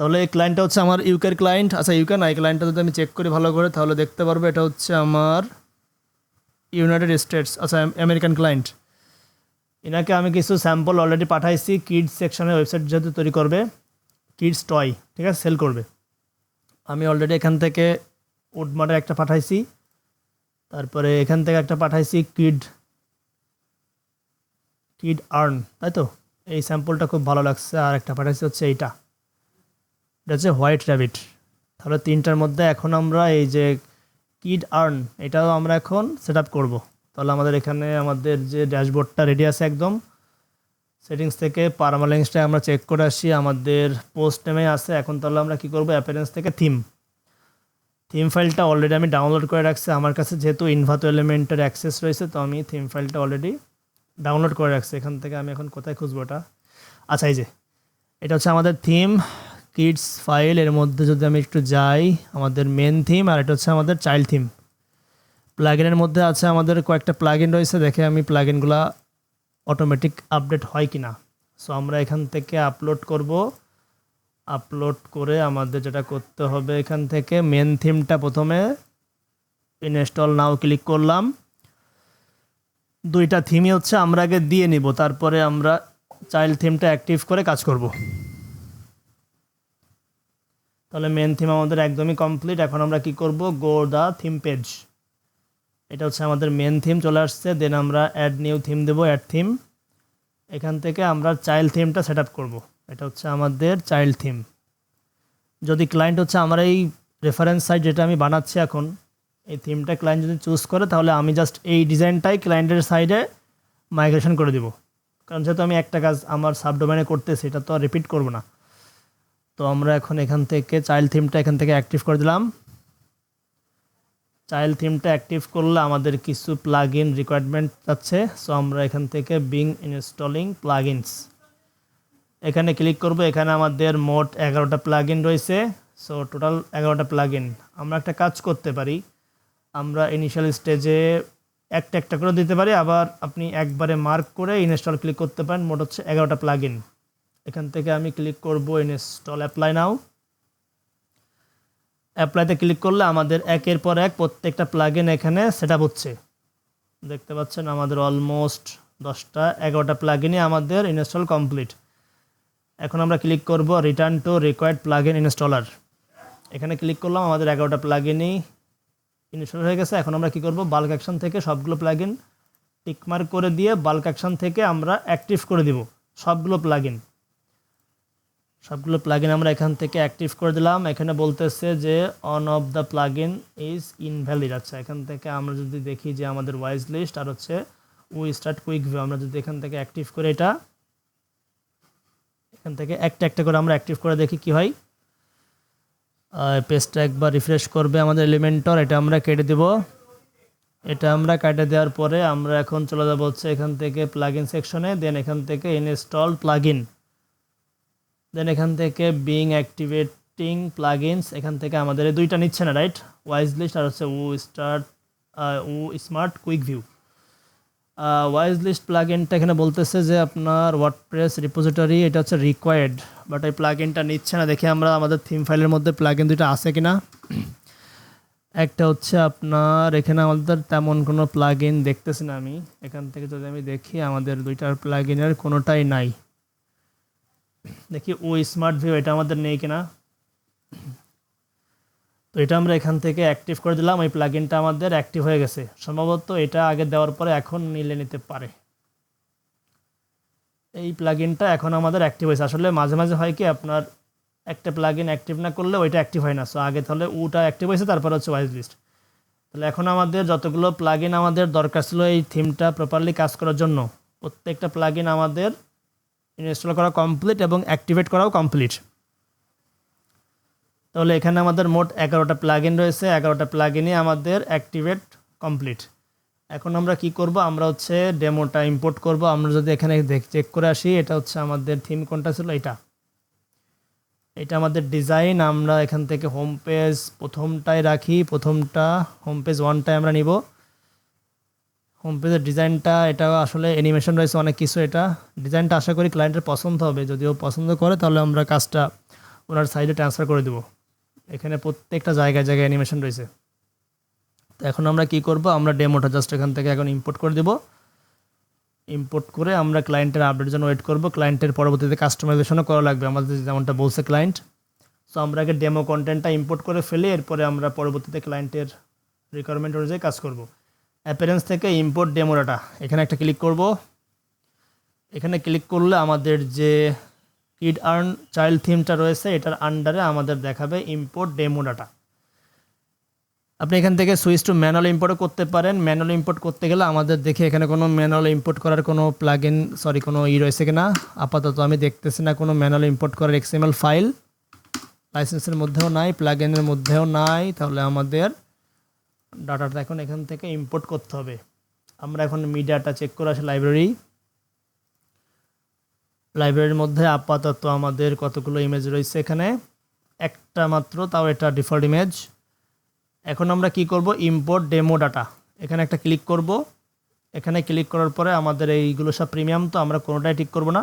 তাহলে এই ক্লায়েন্টটা হচ্ছে আমার ইউকের ক্লায়েন্ট আচ্ছা ইউকে না, এই ক্লায়েন্টটা যদি আমি চেক করি ভালো করে, তাহলে দেখতে পারব এটা হচ্ছে আমার ইউনাইটেড স্টেটস আচ্ছা আমেরিকান ক্লায়েন্ট এনাকে আমি কিছু স্যাম্পল অলরেডি পাঠাইছি কিডস সেকশনের ওয়েবসাইট যেহেতু তৈরি করবে কিডস টয় ঠিক আছে সেল করবে। আমি অলরেডি এখান থেকে উডমার্টের একটা পাঠাইছি, তারপরে এখান থেকে একটা পাঠাইছি কিড কিড আর্ন তাই তো? এই স্যাম্পলটা খুব ভালো লাগছে, আর একটা পাঠাইছি হচ্ছে এইটা। এটা হচ্ছে হোয়াইট র্যাবিট তাহলে তিনটার মধ্যে এখন আমরা এই যে কিড আর্ন এটাও আমরা এখন সেট আপ করব। তাহলে আমাদের এখানে আমাদের যে ড্যাশবোর্ডটা রেডি আছে একদম। সেটিংস থেকে পারমালেন্সটা আমরা চেক করে আসি, আমাদের পোস্ট নেমে আছে। এখন তাহলে আমরা কী করব? অ্যাপিয়ারেন্স থেকে থিম থিম ফাইলটা অলরেডি আমি ডাউনলোড করে রাখছি। আমার কাছে যেহেতু ইনভাতো এলিমেন্টের অ্যাক্সেস রয়েছে, তো আমি থিম ফাইলটা অলরেডি ডাউনলোড করে রাখছি। এখান থেকে আমি এখন কোথায় খুঁজবো ওটা? আচ্ছা এই যে, এটা হচ্ছে আমাদের থিম কিডস ফাইল এর মধ্যে যদি আমি একটু যাই, আমাদের মেন থিম আর এটা হচ্ছে আমাদের চাইল্ড থিম প্লাগিনের মধ্যে আছে আমাদের কয়েকটা প্লাগিন রয়েছে, দেখে আমি প্লাগিনগুলা অটোমেটিক আপডেট হয় কি না সো আমরা এখান থেকে আপলোড করব। আপলোড করে আমাদের যেটা করতে হবে এখান থেকে মেন থিমটা প্রথমে ইনস্টল নাও ক্লিক করলাম। দুইটা থিমই হচ্ছে আমরা আগে দিয়ে নিব, তারপরে আমরা চাইল্ড থিমটা অ্যাক্টিভ করে কাজ করব। তাহলে মেন থিম আমাদের একদমই কমপ্লিট এখন আমরা কি করব? গো দ্য থিম পেজ এটা হচ্ছে আমাদের মেন থিম চলে আসছে। দেন আমরা অ্যাড নিউ থিম দেবো অ্যাড থিম এখান থেকে আমরা চাইল্ড থিমটা সেট আপ করব। এটা হচ্ছে আমাদের চাইল্ড থিম যদি ক্লায়েন্ট হচ্ছে আমার এই রেফারেন্স সাইট যেটা আমি বানাচ্ছি এখন, এই থিমটা ক্লায়েন্ট যদি চুজ করে, তাহলে আমি জাস্ট এই ডিজাইনটাই ক্লায়েন্টের সাইডে মাইগ্রেশন করে দিব। কারণ যেহেতু আমি একটা কাজ আমার সাবডোমেনে করতেছি, এটা তো রিপিট করব না। তো আমরা এখন এখান থেকে চাইল্ড থিমটা এখান থেকে অ্যাক্টিভ করে দিলাম। চাইল্ড থিমটা অ্যাক্টিভ করলে আমাদের কিছু প্লাগ ইন রিকোয়ারমেন্ট যাচ্ছে। সো আমরা এখান থেকে বিং ইনস্টলিং প্লাগ ইনস এখানে ক্লিক করব, এখানে আমাদের মোট এগারোটা প্লাগ ইন রয়েছে। সো টোটাল এগারোটা প্লাগ ইন আমরা একটা কাজ করতে পারি। আমরা ইনিশিয়াল স্টেজে একটা একটা করে দিতে পারি। আবার আপনি একবারে মার্ক করে ইনস্টল ক্লিক করতে পারেন। মোট হচ্ছে এগারোটা প্লাগ এখান থেকে আমি ক্লিক করব ইনস্টল অ্যাপ্লাই নাও অ্যাপ্লাইতে ক্লিক করলে আমাদের একের পর এক প্রত্যেকটা প্লাগ এখানে সেট হচ্ছে। দেখতে পাচ্ছেন আমাদের অলমোস্ট দশটা, এগারোটা প্লাগ আমাদের ইনস্টল কমপ্লিট এখন আমরা ক্লিক করব return to required plugin installer এখানে ক্লিক করলাম, আমাদের এগারোটা প্লাগ ইনই ইনস্টল হয়ে গেছে। এখন আমরা কি করব? বাল্ক অ্যাকশন থেকে সবগুলো প্লাগ ইন টিকমার্ক করে দিয়ে বাল্ক অ্যাকশন থেকে আমরা অ্যাক্টিভ করে দিব। সবগুলো প্লাগ ইন সবগুলো প্লাগ আমরা এখান থেকে অ্যাক্টিভ করে দিলাম। এখানে বলতেছে যে one of the plugin is invalid আচ্ছা এখান থেকে আমরা যদি দেখি যে আমাদের ওয়াইজ লিস্ট আর হচ্ছে উই স্টার্ট কুইক ভিউ আমরা যদি এখান থেকে অ্যাক্টিভ করে এটা, এখান থেকে একটা একটা করে আমরা অ্যাক্টিভ করে দেখি কি হয়। পেজটা একবার রিফ্রেশ করবে আমাদের এলিমেন্টর এটা আমরা কেটে দেব। এটা আমরা কেটে দেওয়ার পরে আমরা এখন চলে যাব হচ্ছে এখান থেকে প্লাগ ইন সেকশনে দেন এখান থেকে ইনস্টল প্লাগ ইন দেন এখান থেকে বিং অ্যাক্টিভেটিং প্লাগিনস এখান থেকে আমাদের দুইটা নিচ্ছে না রাইট ওয়াইজ লিস্ট আর হচ্ছে Woo start Woo smart quick view wishlist প্লাগিনটা এখানে বলতেছে যে আপনার ওয়ার্ডপ্রেস রিপোজিটরি এটা হচ্ছে রিকোয়ার্ড বাট এই প্লাগিনটা নিচ্ছে না। দেখে আমরা আমাদের থিম ফাইলের মধ্যে প্লাগিন দুইটা আছে কিনা। একটা হচ্ছে আপনার, এখানে আমাদের তেমন কোনো প্লাগিন দেখতেছি না আমি। এখান থেকে যদি আমি দেখি, আমাদের দুইটার প্লাগিনের কোনোটাই নাই। দেখি ও স্মার্ট ভিউ এটা আমাদের নেই কিনা? তো এটা আমরা এখান থেকে অ্যাক্টিভ করে দিলাম, এই প্লাগিনটা আমাদের অ্যাক্টিভ হয়ে গেছে। সম্ভবত এটা আগে দেওয়ার পরে এখন নিলে নিতে পারে। এই প্লাগিনটা এখন আমাদের অ্যাক্টিভ হয়েছে। আসলে মাঝে মাঝে হয় কি, আপনার একটা প্লাগিন অ্যাক্টিভ না করলে ওইটা অ্যাক্টিভ হয় না। সো আগে তাহলে উটা অ্যাক্টিভ হয়েছে, তারপর হচ্ছে ওয়াইজ লিস্ট তাহলে এখন আমাদের যতগুলো প্লাগিন আমাদের দরকার ছিল এই থিমটা প্রপারলি কাজ করার জন্য, প্রত্যেকটা প্লাগিন আমাদের ইনস্টল করা কমপ্লিট এবং অ্যাক্টিভেট করাও কমপ্লিট তাহলে এখানে আমাদের মোট এগারোটা প্লাগ ইন রয়েছে, এগারোটা প্লাগ আমাদের অ্যাক্টিভেট কমপ্লিট এখন আমরা কি করব? আমরা হচ্ছে ডেমোটা ইম্পোর্ট করব। আমরা যদি এখানে চেক করে আসি, এটা হচ্ছে আমাদের থিম কোনটা ছিল? এটা। এটা আমাদের ডিজাইন আমরা এখান থেকে হোম পেজ প্রথমটায় রাখি, প্রথমটা হোম পেজ ওয়ানটায় আমরা নিব। হোম পেজের ডিজাইনটা এটা আসলে অ্যানিমেশন রয়েছে অনেক কিছু এটা। ডিজাইনটা আশা করি ক্লায়েন্টের পছন্দ হবে। যদি ও পছন্দ করে, তাহলে আমরা কাজটা ওনার সাইডে ট্রান্সফার করে দেবো। এখানে প্রত্যেকটা জায়গায় জায়গায় অ্যানিমেশন রয়েছে। তো এখন আমরা কি করব? আমরা ডেমোটা জাস্ট এখান থেকে এখন ইম্পোর্ট করে দেব। ইম্পোর্ট করে আমরা ক্লায়েন্টের আপডেটের জন্য ওয়েট করব। ক্লায়েন্টের পরবর্তীতে কাস্টমাইজেশনও করা লাগবে আমাদের, যেমনটা বলছে ক্লায়েন্ট সো আমরা আগে ডেমো কন্টেন্টটা ইম্পোর্ট করে ফেলে, এরপরে আমরা পরবর্তীতে ক্লায়েন্টের রিকোয়ারমেন্ট অনুযায়ী কাজ করব। অ্যাপিয়ারেন্স থেকে ইম্পোর্ট ডেমো ডাটা এখানে একটা ক্লিক করব। এখানে ক্লিক করলে আমাদের যে কিড আর্ন চাইল্ড থিমটা রয়েছে, এটার আন্ডারে আমাদের দেখাবে ইম্পোর্ট ডেমো ডাটা আপনি এখান থেকে সুইচ টু ম্যানুয়াল ইম্পোর্টও করতে পারেন। ম্যানুয়াল ইম্পোর্ট করতে গেলে আমাদের দেখে এখানে কোনো ম্যানুয়াল ইম্পোর্ট করার কোনো প্লাগ ইন সরি কোনো ই রয়েছে কিনা। আপাতত আমি দেখতেছি না কোনো ম্যানুয়াল ইম্পোর্ট করার এক্সএমএল ফাইল লাইসেন্সের মধ্যেও নাই প্লাগ ইনের মধ্যেও নাই। তাহলে আমাদের ডাটাটা এখন এখান থেকে ইম্পোর্ট করতে হবে। আমরা এখন মিডিয়াটা চেক করে আসি লাইব্রেরি লাইব্রেরির মধ্যে আপাতত আমাদের কতগুলো ইমেজ রয়েছে এখানে? একটা মাত্র, তাও এটা ডিফল্ট ইমেজ এখন আমরা কি করব? ইম্পোর্ট ডেমো ডাটা এখানে একটা ক্লিক করব। এখানে ক্লিক করার পরে আমাদের এইগুলো সব প্রিমিয়াম তো আমরা কোনোটাই ঠিক করব না।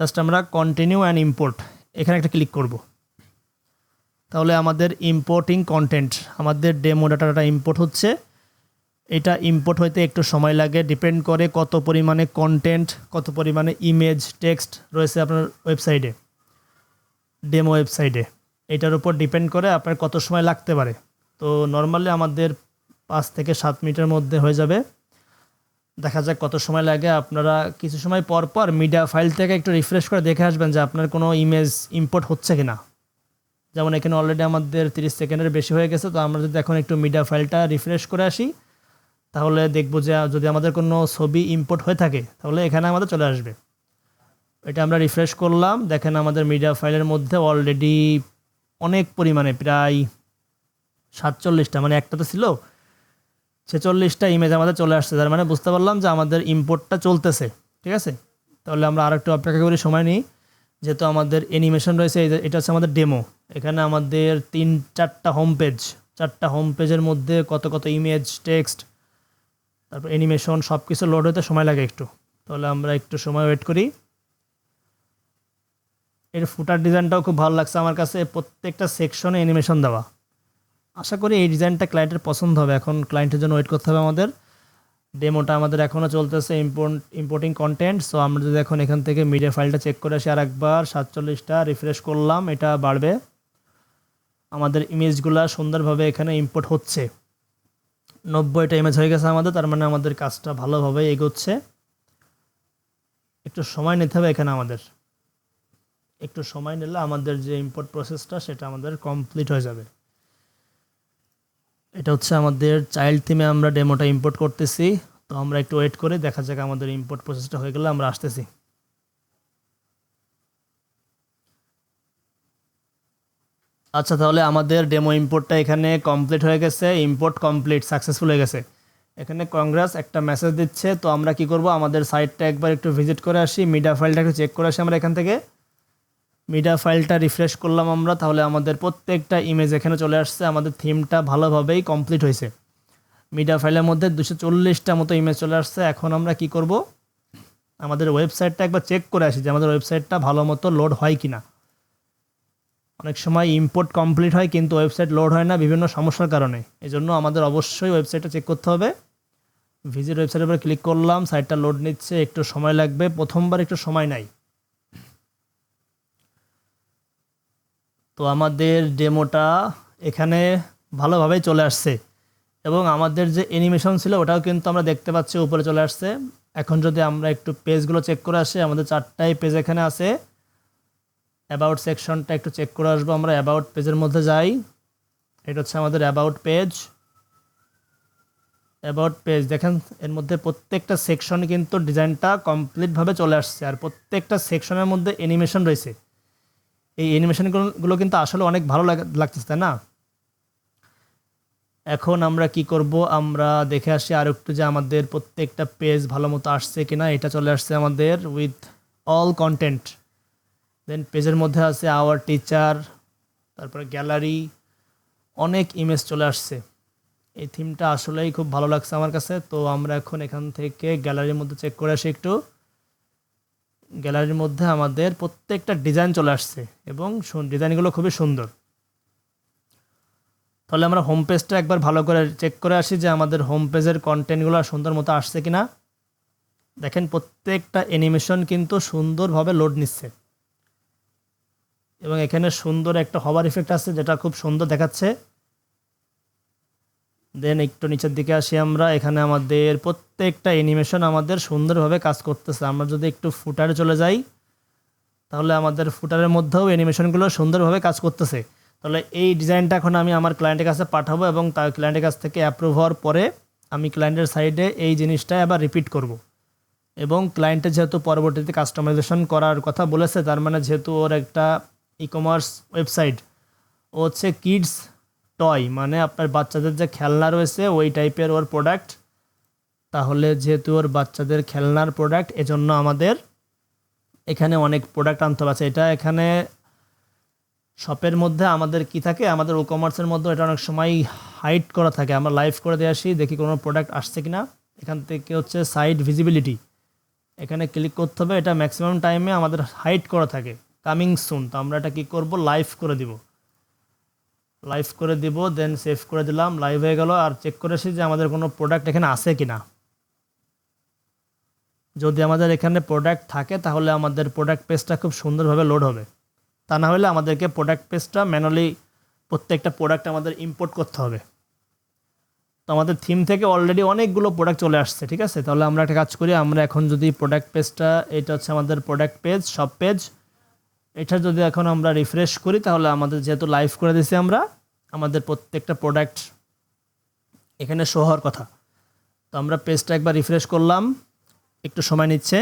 জাস্ট আমরা কন্টিনিউ অ্যান্ড ইম্পোর্ট এখানে একটা ক্লিক করব। তাহলে আমাদের ইম্পোর্টিং কন্টেন্ট আমাদের ডেমো ডাটাটা ইম্পোর্ট হচ্ছে। এটা ইম্পোর্ট হইতে একটু সময় লাগে ডিপেন্ড করে কত পরিমাণে কন্টেন্ট কত পরিমাণে ইমেজ টেক্সট রয়েছে আপনার ওয়েবসাইটে ডেমো ওয়েবসাইটে এটার উপর ডিপেন্ড করে আপনার কত সময় লাগতে পারে। তো নর্মালি আমাদের পাঁচ থেকে সাত মিনিটের মধ্যে হয়ে যাবে। দেখা যাক কত সময় লাগে। আপনারা কিছু সময় পর পর মিডিয়া ফাইল থেকে একটু রিফ্রেশ করে দেখে আসবেন যে আপনার কোনো ইমেজ ইম্পোর্ট হচ্ছে কি না যেমন এখানে অলরেডি আমাদের তিরিশ সেকেন্ডের বেশি হয়ে গেছে, তো আমরা যদি এখন একটু মিডিয়া ফাইলটা রিফ্রেশ করে আসি, তাহলে দেখব যে, যদি আমাদের কোনো ছবি ইম্পোর্ট হয়ে থাকে, তাহলে এখানে আমাদের চলে আসবে। এটা আমরা রিফ্রেশ করলাম, দেখেন আমাদের মিডিয়া ফাইলের মধ্যে অলরেডি অনেক পরিমাণে, প্রায় সাতচল্লিশটা মানে একটা তো ছিল, ছেচল্লিশটা ইমেজ আমাদের চলে আসছে। তার মানে বুঝতে পারলাম যে আমাদের ইম্পোর্টটা চলতেছে, ঠিক আছে? তাহলে আমরা আর একটু অপেক্ষা করি, সময় নিই। যেহেতু আমাদের অ্যানিমেশন রয়েছে এটা হচ্ছে আমাদের ডেমো এখানে আমাদের তিন, চারটা হোম পেজ চারটা হোম পেজের মধ্যে কত কত ইমেজ টেক্সট তারপর অ্যানিমেশন সব কিছু লোড হতে সময় লাগে একটু। তাহলে আমরা একটু সময় ওয়েট করি। এর ফুটার ডিজাইনটাও খুব ভালো লাগছে আমার কাছে। প্রত্যেকটা সেকশনে অ্যানিমেশন দেওয়া। আশা করি এই ডিজাইনটা ক্লায়েন্টের পছন্দ হবে। এখন ক্লায়েন্টের জন্য ওয়েট করতে হবে আমাদের। ডেমোটা আমাদের এখনও চলতেছে ইম্পোর্ট ইম্পোর্টিং কন্টেন্ট সো আমরা যদি এখন এখান থেকে মিডিয়া ফাইলটা চেক করে আসি আর একবার সাতচল্লিশটা রিফ্রেশ করলাম, এটা বাড়বে। আমাদের ইমেজগুলো সুন্দরভাবে এখানে ইম্পোর্ট হচ্ছে। নব্বইটা ইমেজ হয়ে গেছে আমাদের, তার মানে আমাদের কাজটা ভালোভাবে এগোচ্ছে। একটু সময় নিতে হবে এখানে আমাদের। একটু সময় নিলে আমাদের যে ইম্পোর্ট প্রসেসটা সেটা আমাদের কমপ্লিট হয়ে যাবে। এটা হচ্ছে আমাদের চাইল্ড থিমে আমরা ডেমোটা ইম্পোর্ট করতেছি। তো আমরা একটু ওয়েট করে দেখা যাক আমাদের ইম্পোর্ট প্রসেসটা হয়ে গেলে আমরা আসতেছি। আচ্ছা তাহলে আমাদের ডেমো ইম্পোর্টটা এখানে কমপ্লিট হয়ে গেছে। ইম্পোর্ট কমপ্লিট সাকসেসফুল হয়ে গেছে। এখানে কংগ্রেস একটা মেসেজ দিচ্ছে। তো আমরা কি করব? আমাদের সাইটটা একবার একটু ভিজিট করে আসি। মিডিয়া ফাইলটা একটু চেক করে আসি আমরা এখান থেকে। মিডিয়া ফাইলটা রিফ্রেশ করলাম আমরা, তাহলে আমাদের প্রত্যেকটা ইমেজ এখানে চলে আসছে, আমাদের থিমটা ভালোভাবেই কমপ্লিট হয়েছে। মিডিয়া ফাইলের মধ্যে দুশো চল্লিশটা মতো ইমেজ চলে আসছে, এখন আমরা কি করব? আমাদের ওয়েবসাইটটা একবার চেক করে আসি যে আমাদের ওয়েবসাইটটা ভালো মতো লোড হয় কি না অনেক সময় ইম্পোর্ট কমপ্লিট হয়, কিন্তু ওয়েবসাইট লোড হয় না বিভিন্ন সমস্যার কারণে। এই জন্য আমাদের অবশ্যই ওয়েবসাইটটা চেক করতে হবে। ভিজিট ওয়েবসাইটের উপরে ক্লিক করলাম সাইটটা লোড নিচ্ছে, একটু সময় লাগবে। প্রথমবার একটু সময় নাই। তো আমাদের ডেমোটা এখানে ভালোভাবেই চলে আসছে। এবং আমাদের যে অ্যানিমেশন ছিল, ওটাও কিন্তু আমরা দেখতে পাচ্ছি উপরে চলে আসছে। এখন যদি আমরা একটু পেজগুলো চেক করে আসি, আমাদের চারটাই পেজ এখানে আছে। অ্যাবাউট সেকশনটা একটু চেক করে আসব আমরা অ্যাবাউট পেজের মধ্যে যাই। এটা হচ্ছে আমাদের অ্যাবাউট পেজ অ্যাবাউট পেজ দেখেন, এর মধ্যে প্রত্যেকটা সেকশন কিন্তু ডিজাইনটা কমপ্লিটভাবে চলে আসছে। আর প্রত্যেকটা সেকশনের মধ্যে অ্যানিমেশন রয়েছে। এই অ্যানিমেশনগুলো কিন্তু আসলে অনেক ভালো লাগ- লাগতেছে, তাই না? এখন আমরা কি করব? আমরা দেখে আসি আর একটু যে আমাদের প্রত্যেকটা পেজ ভালো মতো আসছে কিনা। এটা চলে আসছে আমাদের উইথ অল কন্টেন্ট দেন পেজের মধ্যে আছে আওয়ার টিচার তারপরে গ্যালারি অনেক ইমেজ চলে আসছে। এই থিমটা আসলেই খুব ভালো লাগছে আমার কাছে। তো আমরা এখন এখান থেকে গ্যালারির মধ্যে চেক করে আসি একটু। গ্যালারির মধ্যে আমাদের প্রত্যেকটা ডিজাইন চলে আসছে এবং ডিজাইনগুলো খুবই সুন্দর। তাহলে আমরা হোম পেজটা একবার ভালো করে চেক করে আসি যে আমাদের হোম পেজের কন্টেন্টগুলো সুন্দর মতো আসছে কি না দেখেন প্রত্যেকটা অ্যানিমেশন কিন্তু সুন্দরভাবে লোড নিচ্ছে। এবং এখানে সুন্দর একটা হবার ইফেক্ট আছে যেটা খুব সুন্দর দেখাচ্ছে। দেন একটু নিচের দিকে আসি আমরা। এখানে আমাদের প্রত্যেকটা অ্যানিমেশন আমাদের সুন্দরভাবে কাজ করতেছে। আমরা যদি একটু ফুটারে চলে যাই, তাহলে আমাদের ফুটারের মধ্যেও অ্যানিমেশনগুলো সুন্দরভাবে কাজ করতেছে। তাহলে এই ডিজাইনটা এখন আমি আমার ক্লায়েন্টের কাছে পাঠাবো এবং তার ক্লায়েন্টের কাছ থেকে অ্যাপ্রুভ হওয়ার পরে আমি ক্লায়েন্টের সাইডে এই জিনিসটা আবার রিপিট করব। এবং ক্লায়েন্টের যেহেতু পরবর্তীতে কাস্টমাইজেশন করার কথা বলেছে, তার মানে যেহেতু ওর একটা ই কমার্স ওয়েবসাইট ও হচ্ছে কিডস টয় মানে আপনার বাচ্চাদের যে খেলনা রয়েছে ওই টাইপের ওর প্রোডাক্ট তাহলে যেহেতু ওর বাচ্চাদের খেলনার প্রোডাক্ট এজন্য আমাদের এখানে অনেক প্রোডাক্ট আনতে হবে। আচ্ছা, এটা এখানে শপের মধ্যে আমাদের কি থাকে? আমাদের ই কমার্সের মধ্যে এটা অনেক সময় হাইড করা থাকে। আমরা লাইভ করে দিয়ে আসি দেখি কোনো প্রোডাক্ট আসছে কি না এখান থেকে হচ্ছে সাইড ভিজিবিলিটি এখানে ক্লিক করতে হবে এটা ম্যাক্সিমাম টাইমে আমাদের হাইড করা থাকে। কামিং সুন তো আমরা এটা কী করব? লাইভ করে দিব। লাইভ করে দিব দেন সেভ করে দিলাম লাইভ হয়ে গেল। আর চেক করে আসি যে আমাদের কোনো প্রোডাক্ট এখানে আছে কি না যদি আমাদের এখানে প্রোডাক্ট থাকে, তাহলে আমাদের প্রোডাক্ট পেজটা খুব সুন্দরভাবে লোড হবে। তা না হলে আমাদেরকে প্রোডাক্ট পেজটা ম্যানুয়ালি প্রত্যেকটা প্রোডাক্ট আমাদের ইম্পোর্ট করতে হবে। তো আমাদের থিম থেকে অলরেডি অনেকগুলো প্রোডাক্ট চলে আসছে, ঠিক আছে? তাহলে আমরা একটা কাজ করি, আমরা এখন যদি প্রোডাক্ট পেজটা এটা হচ্ছে আমাদের প্রোডাক্ট পেজ সব পেজ এটা যদি এখন আমরা রিফ্রেশ করি, তাহলে আমাদের যেহেতু লাইভ করে দিয়েছি আমরা, আমাদের প্রত্যেকটা প্রোডাক্ট এখানে শো হওয়ার কথা। তো আমরা পেজটা একবার রিফ্রেশ করলাম, একটু সময় নিচ্ছে।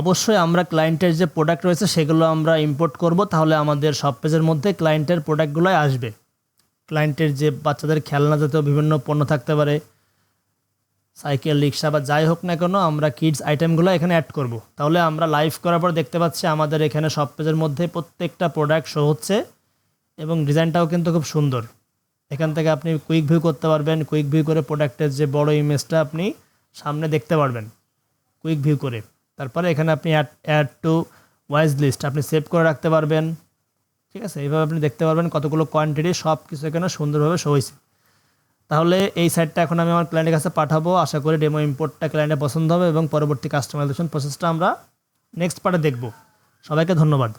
অবশ্যই আমরা ক্লায়েন্টের যে প্রোডাক্ট রয়েছে, সেগুলো আমরা ইম্পোর্ট করব, তাহলে আমাদের সব পেজের মধ্যে ক্লায়েন্টের প্রোডাক্টগুলোই আসবে। ক্লায়েন্টের যে বাচ্চাদের খেলনা জাতীয় বিভিন্ন পণ্য থাকতে পারে সাইকেল, রিক্সা বা যাই হোক না কেন আমরা কিডস আইটেমগুলো এখানে অ্যাড করব। তাহলে আমরা লাইভ করার পর দেখতে পাচ্ছি আমাদের এখানে সব পেজের মধ্যে প্রত্যেকটা প্রোডাক্ট শো হচ্ছে এবং ডিজাইনটাও কিন্তু খুব সুন্দর। এখান থেকে আপনি কুইক ভিউ করতে পারবেন। কুইক ভিউ করে প্রোডাক্টের যে বড় ইমেজটা আপনি সামনে দেখতে পারবেন। কুইক ভিউ করে। তারপরে এখানে আপনি add add to wishlist আপনি সেভ করে রাখতে পারবেন। ঠিক আছে? এইভাবে আপনি দেখতে পারবেন কতগুলো কোয়ান্টিটি সব কিছু এখানে সুন্দরভাবে শো হয়েছে। তাহলে এই সাইটটা এখন আমি আমার ক্লায়েন্টের কাছে পাঠাবো। আশা করি ডেমো ইম্পোর্টটা ক্লায়েন্টের পছন্দ হবে এবং পরবর্তী কাস্টমাইজেশন প্রসেসটা আমরা নেক্সট পার্টে দেখব। সবাইকে ধন্যবাদ।